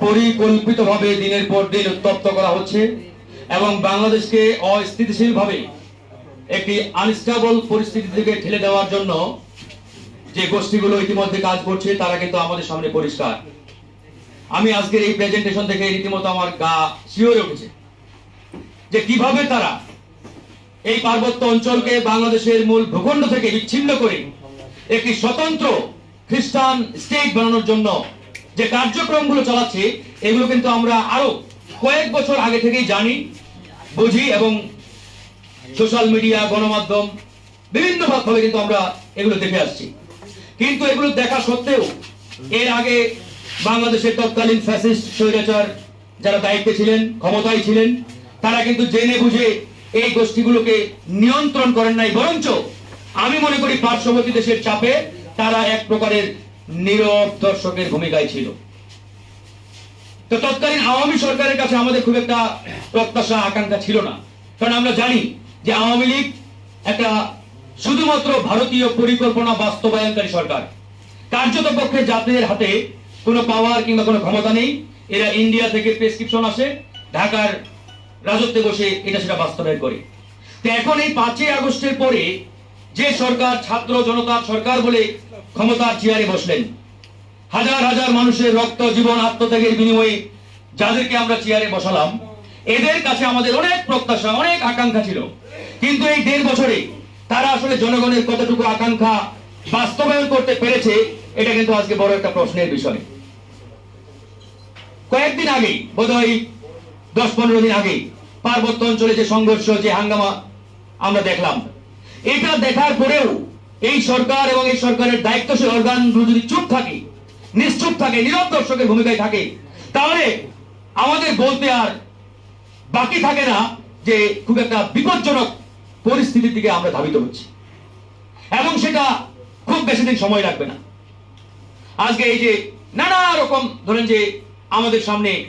পরিকল্পিতভাবে দিনের পর দিন উত্তপ্ত করা হচ্ছে এবং বাংলাদেশকে অস্থিতিশীলভাবে একটি আনস্টেবল পরিস্থিতি থেকে ঠেলে দেওয়ার জন্য যে গোষ্ঠীগুলো ইতিমধ্যে কাজ করছে, তারা কিন্তু আমাদের সামনে পরিষ্কার। আমি আজকের এই প্রেজেন্টেশন থেকে রীতিমতো আমার গা শিওরে উঠেছে যে কীভাবে তারা এই পার্বত্য অঞ্চলকে বাংলাদেশের মূল ভূখণ্ড থেকে বিচ্ছিন্ন করে একটি স্বতন্ত্র খ্রিস্টান স্টেট বানানোর জন্য যে কার্যক্রমগুলো চালাচ্ছে, এগুলো কিন্তু আমরা আরও কয়েক বছর আগে থেকেই জানি, বুঝি এবং সোশ্যাল মিডিয়া, গণমাধ্যম বিভিন্ন ভাবে কিন্তু আমরা এগুলো দেখে আসছি। কিন্তু এগুলো দেখা সত্ত্বেও এর আগে বাংলাদেশের তৎকালীন ফ্যাসিস্ট, স্বৈরাচার যারা দায়িত্বে ছিলেন, ক্ষমতায় ছিলেন, তারা কিন্তু জেনে বুঝে এই গোষ্ঠীগুলোকে নিয়ন্ত্রণ করেন নাই, বরঞ্চ আমি মনে করি পার্শ্ববর্তী দেশের চাপে তারা এক প্রকারের নীরব দর্শকের ভূমিকায় ছিল। তো তৎকালীন আওয়ামী সরকারের কাছে আমাদের খুব একটা প্রত্যাশা, আকাঙ্ক্ষা ছিল না। কারণ আমরা জানি যে আওয়ামী লীগ একটা শুধুমাত্র ভারতীয় পরিকল্পনা বাস্তবায়নকারী সরকার। কার্যত পক্ষে জাতির হাতে কোনো পাওয়ার কিংবা কোনো ক্ষমতা নেই। এরা ইন্ডিয়া থেকে প্রেসক্রিপশন আসে, ঢাকার রাজত্বে বসে এটা সেটা বাস্তবায়ন করে। তো এখন এই পাঁচই আগস্টের পরে যে সরকার ছাত্র জনতার সরকার বলে ক্ষমতার চেয়ারে বসলেন। হাজার হাজার মানুষের রক্ত, জীবন, আত্মত্যাগের বিনিময়ে যাদেরকে আমরা চেয়ারে বসালাম, এদের কাছে আমাদের অনেক প্রত্যাশা, অনেক আকাঙ্ক্ষা ছিল। কিন্তু এই দেড় বছরে তারা আসলে জনগণের কতটুকু আকাঙ্ক্ষা বাস্তবায়ন করতে পেরেছে, এটা কিন্তু আজকে বড় একটা প্রশ্নের বিষয়। কয়েকদিন আগেই বোধহয় দশ পনেরো দিন আগেই পার্বত্য অঞ্চলে যে সংঘর্ষ, যে হাঙ্গামা আমরা দেখলাম এটা দেখার পরেও এই সরকার এবং এই সরকারের দায়িত্বশীল অর্গান যদি চুপ থাকে, নিশ্চুপ থাকে, নীরব দর্শকের ভূমিকায় থাকে, তাহলে আমাদের বলতে আর বাকি থাকে না যে খুব একটা বিপজ্জনক পরিস্থিতির দিকে আমরা ধাবিত হচ্ছি। এবং সেটা খুব বেশি দিন সময় লাগবে না। আজকে এই যে নানা রকম ধরেন যে আমাদের সামনে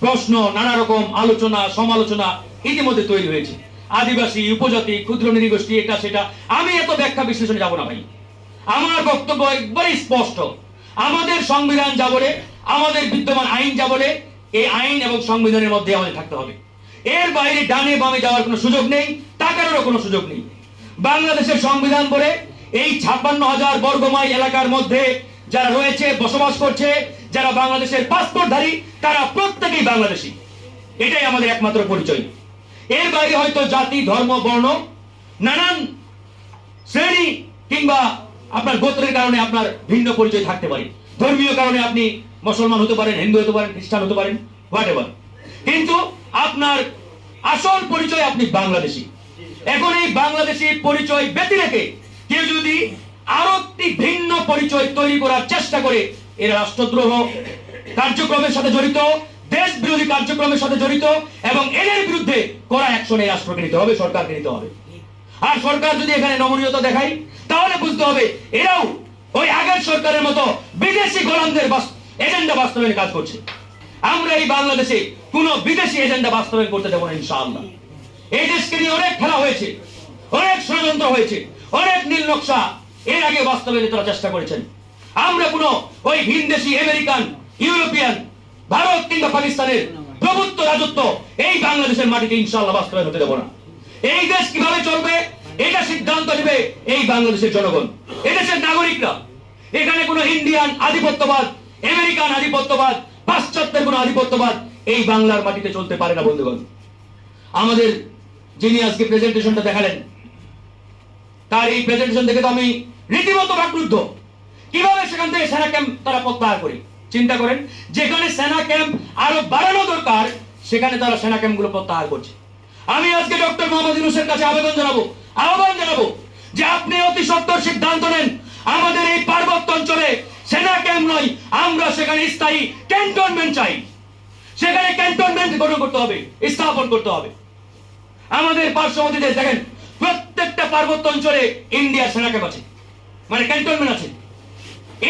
প্রশ্ন, নানা রকম আলোচনা, সমালোচনা ইতিমধ্যে তৈরি হয়েছে। আদিবাসী, উপজাতি, ক্ষুদ্র নৃগোষ্ঠী এটা সেটা, আমি এত ব্যাখ্যা বিশ্লেষণে যাব না ভাই। আমার বক্তব্য একবারেই স্পষ্ট। আমাদের সংবিধান যা বলে, আমাদের বিদ্যমান আইন যা বলে, এই আইন এবং সংবিধানের মধ্যে আমাদের থাকতে হবে। এর বাইরে ডানে বামে যাওয়ার কোনো সুযোগ নেই, তাকানোরও কোনো সুযোগ নেই। বাংলাদেশের সংবিধান বলে, এই ছাপ্পান্ন হাজার বর্গমাইল এলাকার মধ্যে যারা রয়েছে, বসবাস করছে, যারা বাংলাদেশের পাসপোর্টধারী, তারা প্রত্যেকেই বাংলাদেশী। এটাই আমাদের একমাত্র পরিচয়। এর বাইরে হয়তো জাতি, ধর্ম, বর্ণ, নানান শ্রেণি কিংবা আপনার গোত্রের কারণে আপনার ভিন্ন পরিচয় থাকতে পারে। ধর্মীয় কারণে আপনি মুসলমান হতে পারেন, হিন্দু হতে পারেন, খ্রিস্টান হতে পারেন হোয়াট এভার কিন্তু আপনার আসল পরিচয় আপনি বাংলাদেশী। এখন এই বাংলাদেশী পরিচয় ব্যতি রেখে কেউ যদি আরও একটি ভিন্ন পরিচয় তৈরি করার চেষ্টা করে, এর রাষ্ট্রদ্রোহ কার্যক্রমের সাথে জড়িত দেশ বিরোধী কার্যক্রমের সাথে জড়িত এবং এদের বিরুদ্ধে কড়া অ্যাকশন এই রাষ্ট্রকে নিতে হবে, সরকারকে নিতে হবে। আর সরকার যদি এখানে নমনীয়তা দেখায়, তাহলে বুঝতে হবে এরাও ওই আগের সরকারের মতো বিদেশি গোলামদের এজেন্ডা বাস্তবায়নে কাজ করছে। আমরা এই বাংলাদেশে কোন বিদেশি এজেন্ডা বাস্তবায়ন করতে দেবো না, ইনশাআল্লাহ। এই দেশকে নিয়ে অনেক খেলা হয়েছে, অনেক ষড়যন্ত্র হয়েছে, অনেক নীল নকশা এর আগে বাস্তবায়নে তারা চেষ্টা করেছেন। আমরা কোন ওই ভিনদেশি, আমেরিকান, ইউরোপিয়ান ভারত কিংবা পাকিস্তানের প্রভুত্ব, রাজত্ব, এই বাংলাদেশের মাটিতে ইনশাআল্লাহ বাস্তবায়ন হতে দেবো না। এই দেশ কীভাবে চলবে, এটা সিদ্ধান্ত নেবে এই বাংলাদেশের জনগণ। এদেশের নাগরিকরা, এখানে কোনো ইন্ডিয়ান আধিপত্যবাদ, আমেরিকান আধিপত্যবাদ, পাশ্চাত্যের কোনো আধিপত্যবাদ এই বাংলার মাটিতে চলতে পারে না, বন্ধুগণ। আমাদের যিনি আজকে প্রেজেন্টেশনটা দেখালেন, তার এই প্রেজেন্টেশন দেখে তো আমি রীতিমতো বাকরুদ্ধ কীভাবে সেখান থেকে সেনা ক্যাম্প তারা প্রত্যাহার করে? চিন্তা করেন, যেখানে সেনা ক্যাম্প আরও বাড়ানো দরকার, সেখানে তারা সেনা ক্যাম্প ক্যাম্পগুলো প্রত্যাহার করছে। আমি আজকে ডক্টর মোহাম্মদ ইউনুসের কাছে আবেদন জানাব, আহ্বান জানাব যে আপনি অতি সত্তর সিদ্ধান্ত নেন, আমাদের এই পার্বত্য অঞ্চলে সেনা ক্যাম্প নয়, আমরা সেখানে স্থায়ী ক্যান্টনমেন্ট চাই। সেখানে ক্যান্টনমেন্ট গঠন করতে হবে, স্থাপন করতে হবে। আমাদের পার্শ্ববর্তী দেশ, দেখেন, প্রত্যেকটা পার্বত্য অঞ্চলে ইন্ডিয়া সেনা ক্যাম্প আছে মানে ক্যান্টনমেন্ট আছে।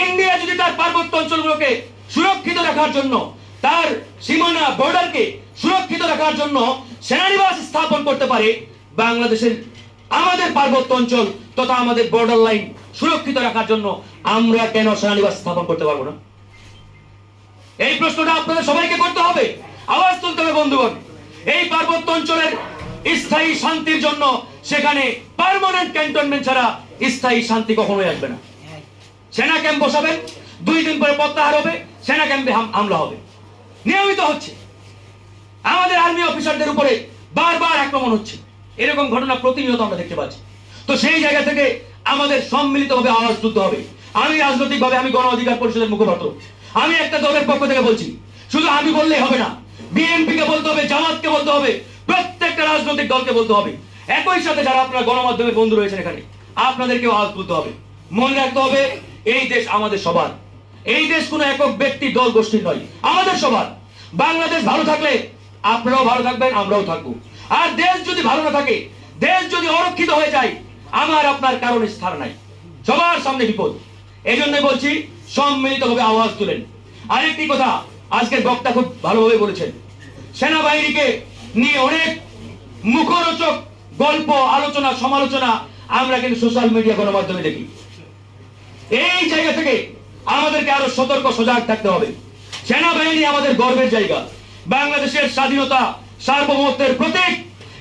ইন্ডিয়া যদি তার পার্বত্য অঞ্চলগুলোকে সুরক্ষিত রাখার জন্য, তার সীমানা, বর্ডারকে সুরক্ষিত রাখার জন্য সেনানিবাস স্থাপন করতে পারে বাংলাদেশের আমাদের পার্বত্য অঞ্চল তথা আমাদের বর্ডার লাইন সুরক্ষিত রাখার জন্য আমরা কেন সেনানিবাস স্থাপন করতে পারব না? এই প্রশ্নটা আপনাদের সবাইকে করতে হবে। আওয়াজ তুলতে হবে, বন্ধুগণ। এই পার্বত্য অঞ্চলের স্থায়ী শান্তির জন্য সেখানে পার্মানেন্ট ক্যান্টনমেন্ট ছাড়া স্থায়ী শান্তি কখনোই আসবে না। সেনা ক্যাম্প বসাবেন, দুই দিন পরে প্রত্যাহার হবে সেনা ক্যাম্পে হামলা হবে। নিয়মিত হচ্ছে। আমাদের আর্মি অফিসারদের উপরে বারবার আক্রমণ হচ্ছে। এরকম ঘটনা প্রতিনিয়ত আমরা দেখতে পাচ্ছি। তো সেই জায়গা থেকে আমাদের সম্মিলিতভাবে আওয়াজ তুলতে হবে। আমি রাজনৈতিকভাবে আমি গণ অধিকার পরিষদের মুখপাত্র। আমি একটা দলের পক্ষ থেকে বলছি, শুধু আমি বললেই হবে না বিএনপি কে বলতে হবে, জামাতকে বলতে হবে, প্রত্যেকটা রাজনৈতিক দলকে বলতে হবে। একই সাথে যারা আপনারা গণমাধ্যমের বন্ধু রয়েছেন এখানে, আপনাদেরকেও আওয়াজ তুলতে হবে। মনে রাখতে হবে, এই দেশ আমাদের সবার। এই দেশ কোনো একক ব্যক্তি, দল গোষ্ঠীর নয়, আমাদের সবার বাংলাদেশ ভালো থাকলে আপনারাও ভালো থাকবেন, আমরাও থাকব। আর দেশ যদি ভালো না থাকে, দেশ যদি অরক্ষিত হয়ে যায়, আমার আপনার কারণে স্থান নাই। সবার সামনে বিপদ। এই জন্যই বলছি, সম্মিলিতভাবে আওয়াজ তুলেন। আরেকটি কথা, আজকের বক্তা খুব ভালোভাবে বলেছেন। সেনাবাহিনীকে নিয়ে অনেক মুখরোচক গল্প, আলোচনা, সমালোচনা আমরা কিন্তু সোশ্যাল মিডিয়া গণমাধ্যমে দেখি। এই জায়গা থেকে আমাদেরকে আরও সতর্ক, সজাগ থাকতে হবে। সেনাবাহিনী আমাদের গর্বের জায়গা। বাংলাদেশের স্বাধীনতা সার্বভৌমত্বের প্রতীক।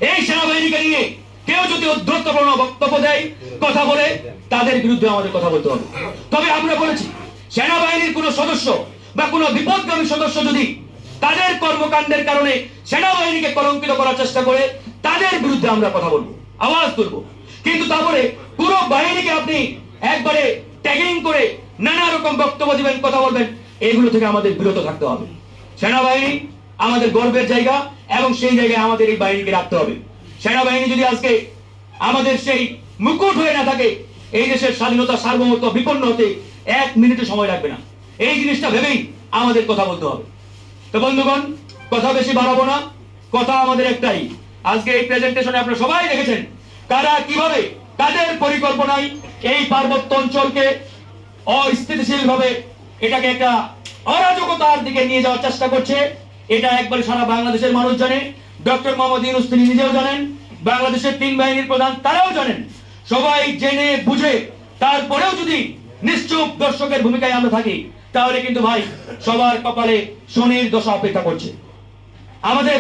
এই সেনাবাহিনীকে নিয়ে কেউ যদি উদ্ধত্তপূর্ণ বক্তব্য দেয়, কথা বলে, তাদের বিরুদ্ধে আমাদের কথা বলতে হবে। তবে আমরা বলেছি, সেনাবাহিনীর কোনো সদস্য বা কোনো বিপদগামী সদস্য যদি তাদের কর্মকাণ্ডের কারণে সেনাবাহিনীকে কলঙ্কিত করার চেষ্টা করে, তাদের বিরুদ্ধে আমরা কথা বলব, আওয়াজ তুলবো। কিন্তু তারপরে পুরো বাহিনীকে আপনি একবারে ট্যাগিং করে নানা রকম বক্তব্য দিবেন, কথা বলবেন, এগুলো থেকে আমাদের বিরত থাকতে হবে। সেনাবাহিনী আমাদের গর্বের জায়গা এবং সেই জায়গায় আমাদের এই বাহিনীকে রাখতে হবে। সেনাবাহিনী যদি আজকে আমাদের সেই মুকুট হয়ে না থাকে, এই দেশের স্বাধীনতা সার্বভৌমত্ব বিপন্ন হতে এক মিনিটে সময় লাগবে না। এই জিনিসটা ভেবেই আমাদের কথা বলতে হবে। তো বন্ধুগণ, কথা বেশি বাড়াবো না। কথা আমাদের একটাই। আজকে এই প্রেজেন্টেশনে আপনারা সবাই দেখেছেন কারা কীভাবে, কাদের পরিকল্পনায় এই পার্বত্য অঞ্চলকে অস্থিতিশীল ভাবে এটাকে একটা অরাজকতার দিকে নিয়ে যাওয়ার চেষ্টা করছে। এটা একবার সারা বাংলাদেশের মানুষ জানে ডক্টর মোহাম্মদ ইউনুস তিনি নিজেও জানেন, বাংলাদেশের তিন বাহিনীর প্রধান তারাও জানেন। সবাই জেনে বুঝে তারপরেও যদি নিশ্চুপ দর্শকের ভূমিকায় আমরা থাকি, তাহলে কিন্তু ভাই সবার কপালে শনির দশা অপেক্ষা করছে। আমাদের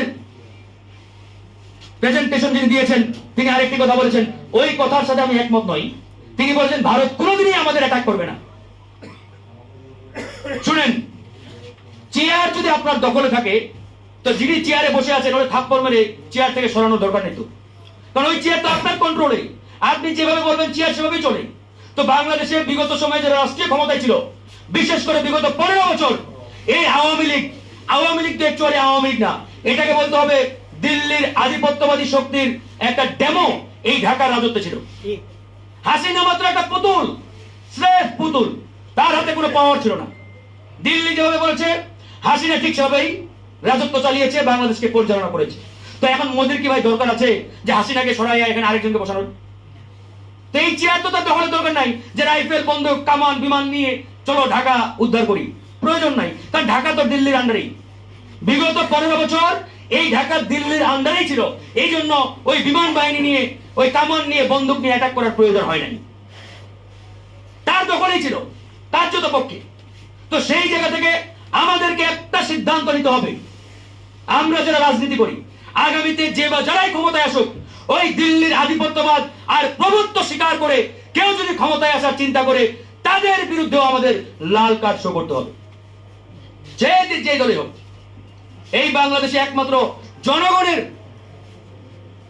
প্রেজেন্টেশন যিনি দিয়েছেন, তিনি আরেকটি কথা বলেছেন। ওই কথার সাথে আমি একমত নই। তিনি বলেছেন, ভারত কোনোদিনই আমাদের অ্যাটাক করবে না শুনেন চেয়ার যদি আপনার দখলে থাকে তো যিনি চেয়ারে বসে আছেন ওই থাপ্পড় মেরে চেয়ার থেকে সরানোর দরকার নেই তো। কারণ ওই চেয়ার তো আপনার কন্ট্রোলে আপনি যেভাবে বলবেন চেয়ার সেভাবেই চলে। তো বাংলাদেশে বিগত সময়ে যারা রাষ্ট্রীয় ক্ষমতায় ছিল বিশেষ করে বিগত পনেরো বছর এই আওয়ামী লীগ আওয়ামী লীগ তো একচুয়ালি আওয়ামী লীগ না এটাকে বলতে হবে দিল্লির আধিপত্যবাদী শক্তির একটা ডেমো এই ঢাকার রাজত্ব ছিল। হাসিনা মাত্র একটা পুতুল স্রেফ পুতুল। তার হাতে কোনো পাওয়ার ছিল না। দিল্লি যেভাবে বলেছে হাসিনা ঠিক সেভাবেই রাজত্ব চালিয়েছে, বাংলাদেশকে পরিচালনা করেছে। তো এখন মোদির কি ভাই দরকার আছে যে হাসিনাকে সরাইয়া এখানে আরেকজনকে বসানোর? তো এই চেয়ার তো তার দখলের দরকার নাই, যে রাইফেল বন্দুক, কামান, বিমান নিয়ে চলো ঢাকা উদ্ধার করি। প্রয়োজন নাই, কারণ ঢাকা তো দিল্লির আন্ডারেই বিগত পনেরো বছর এই ঢাকা দিল্লির আন্ডারেই ছিল, এই জন্য ওই বিমান বাহিনী নিয়ে, ওই কামান নিয়ে, বন্দুক নিয়ে অ্যাটাক করার প্রয়োজন হয় নাই। তার দখলেই ছিল, তার যত পক্ষে তো সেই জায়গা থেকে আমাদেরকে একটা সিদ্ধান্ত নিতে হবে। আমরা যারা রাজনীতি করি, আগামীতে যে বা যারাই ক্ষমতায় আসুক, ওই দিল্লির আধিপত্যবাদ আর প্রভুত্ব স্বীকার করে কেউ যদি ক্ষমতায় আসার চিন্তা করে, তাদের বিরুদ্ধেও আমাদের লাল কার্ড শো করতে হবে। যে যে দলে হোক, এই বাংলাদেশে একমাত্র জনগণের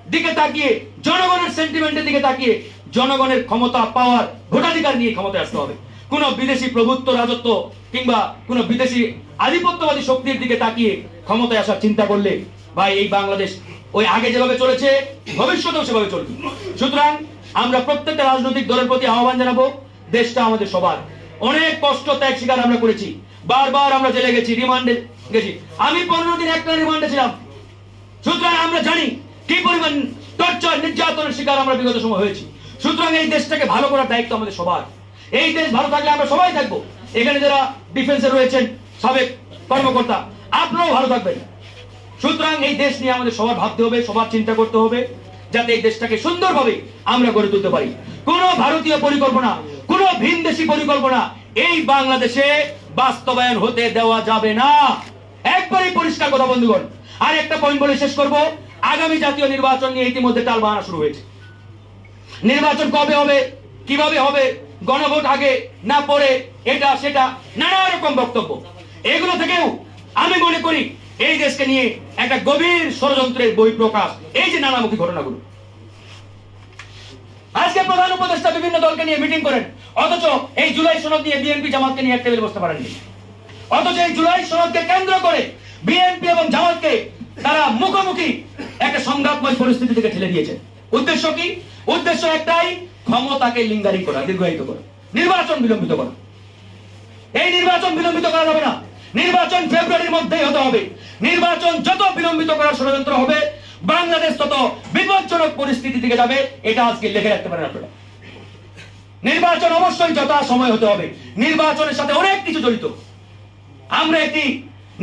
দিকে তাকিয়ে, জনগণের সেন্টিমেন্টের দিকে তাকিয়ে, জনগণের ক্ষমতা পাওয়ার ভোটাধিকার নিয়ে ক্ষমতায় আসতে হবে। কোন বিদেশি প্রভুত্ব, রাজত্ব কিংবা কোন বিদেশি আধিপত্যবাদী শক্তির দিকে তাকিয়ে ক্ষমতায় আসার চিন্তা করলে ভাই এই বাংলাদেশ ওই আগে যেভাবে চলেছে, ভবিষ্যতেও সেভাবে চলবে। সুতরাং আমরা প্রত্যেকটা রাজনৈতিক দলের প্রতি আহ্বান জানাব, দেশটা আমাদের সবার। অনেক কষ্ট, ত্যাগ স্বীকার আমরা করেছি। বারবার আমরা জেলে গেছি, রিমান্ডে গেছি। আমি পনেরো দিন একটা রিমান্ডে ছিলাম। সুতরাং আমরা জানি কি পরিমাণ টর্চার নির্যাতনের শিকার আমরা বিগত সময় হয়েছি। সুতরাং এই দেশটাকে ভালো করার দায়িত্ব আমাদের সবার। এই দেশ ভালো থাকলে আমরা সবাই থাকব। এখানে যারা ডিফেন্সে রয়েছেন, সাবেক কর্মকর্তা আপনারাও ভালো থাকবেন। সুতরাং এই দেশ নিয়ে আমাদের সবার ভাবতে হবে, সবার চিন্তা করতে হবে, যাতে এই দেশটাকে সুন্দরভাবে আমরা গড়ে তুলতে পারি। কোন ভারতীয় পরিকল্পনা, কোন ভিনদেশি পরিকল্পনা এই বাংলাদেশে বাস্তবায়ন হতে দেওয়া যাবে না। একবারই পরিষ্কার কথা, বন্ধুগণ। আর একটা পয়েন্ট বলে শেষ করব। আগামী জাতীয় নির্বাচন নিয়ে ইতিমধ্যে টাল বাহানা শুরু হয়েছে। নির্বাচন কবে হবে, কীভাবে হবে গণভোট আগে না পরে এটা, সেটা, নানা রকম বক্তব্য। এগুলো থেকেও আমি মনে করি এই দেশকে নিয়ে একটা গভীর ষড়যন্ত্রের বহিঃপ্রকাশ, এই যে নানামুখী ঘটনাগুলো। আজকে প্রধান উপদেষ্টা বিভিন্ন দলকে নিয়ে মিটিং করেন, অথচ এই জুলাই সনদ নিয়ে বিএনপি জামাতকে নিয়ে এক টেবিল বসতে পারেননি। অথচ এই জুলাই সনদকে কেন্দ্র করে বিএনপি এবং জামাতকে তারা মুখোমুখি একটা সংঘাতময় পরিস্থিতি থেকে ঠেলে দিয়েছে। উদ্দেশ্য কি? উদ্দেশ্য একটাই, ক্ষমতাকে লিঙ্গারি করা, দীর্ঘায়িত করা, নির্বাচন বিলম্বিত করা। এই নির্বাচন বিলম্বিত করা যাবে না। নির্বাচন ফেব্রুয়ারির মধ্যেই হতে হবে। নির্বাচন যত বিলম্বিত করার ষড়যন্ত্র হবে, বাংলাদেশ তত বিপজ্জনক পরিস্থিতি দিকে যাবে, এটা আজকে লিখে রাখতে পারেন আপনারা। নির্বাচন অবশ্যই যথা সময় হতে হবে। নির্বাচনের সাথে অনেক কিছু জড়িত। আমরা একটি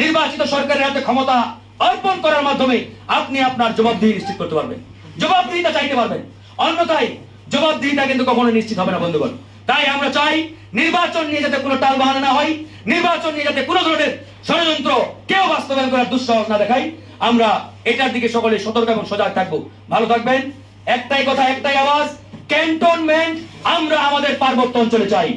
নির্বাচিত সরকারের হাতে ক্ষমতা অর্পণ করার মাধ্যমে আপনি আপনার জবাবদিহি নিশ্চিত করতে পারবেন। জবাবদিহিতা চাইতে পারবেন। অন্যথায় জবাবদিহিতা কিন্তু কখনো নিশ্চিত হবে না, বন্ধুগণ। তাই আমরা চাই নির্বাচন নিয়ে যাতে কোনো টাল বাহানা না হয়, নির্বাচন নিয়ে যাতে কোনো ধরনের ষড়যন্ত্র কেউ বাস্তবায়ন করার দুঃসাহস না দেখাই আমরা এটার দিকে সকলে সতর্ক এবং সজাগ থাকব। ভালো থাকবেন। একটাই কথা, একটাই আওয়াজ ক্যান্টনমেন্ট আমরা আমাদের পার্বত্য অঞ্চলে চাই।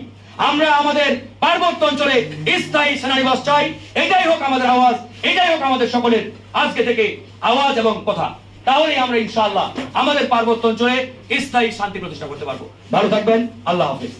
আমরা আমাদের পার্বত্য অঞ্চলে স্থায়ী সেনানিবাস চাই। এটাই হোক আমাদের আওয়াজ, এটাই হোক আমাদের সকলের আজকে থেকে আওয়াজ এবং কথা। তাহলে আমরা ইনশাআল্লাহ আমাদের পার্বত্য অঞ্চলে স্থায়ী শান্তি প্রতিষ্ঠা করতে পারব। ভালো থাকবেন, আল্লাহ হাফিজ।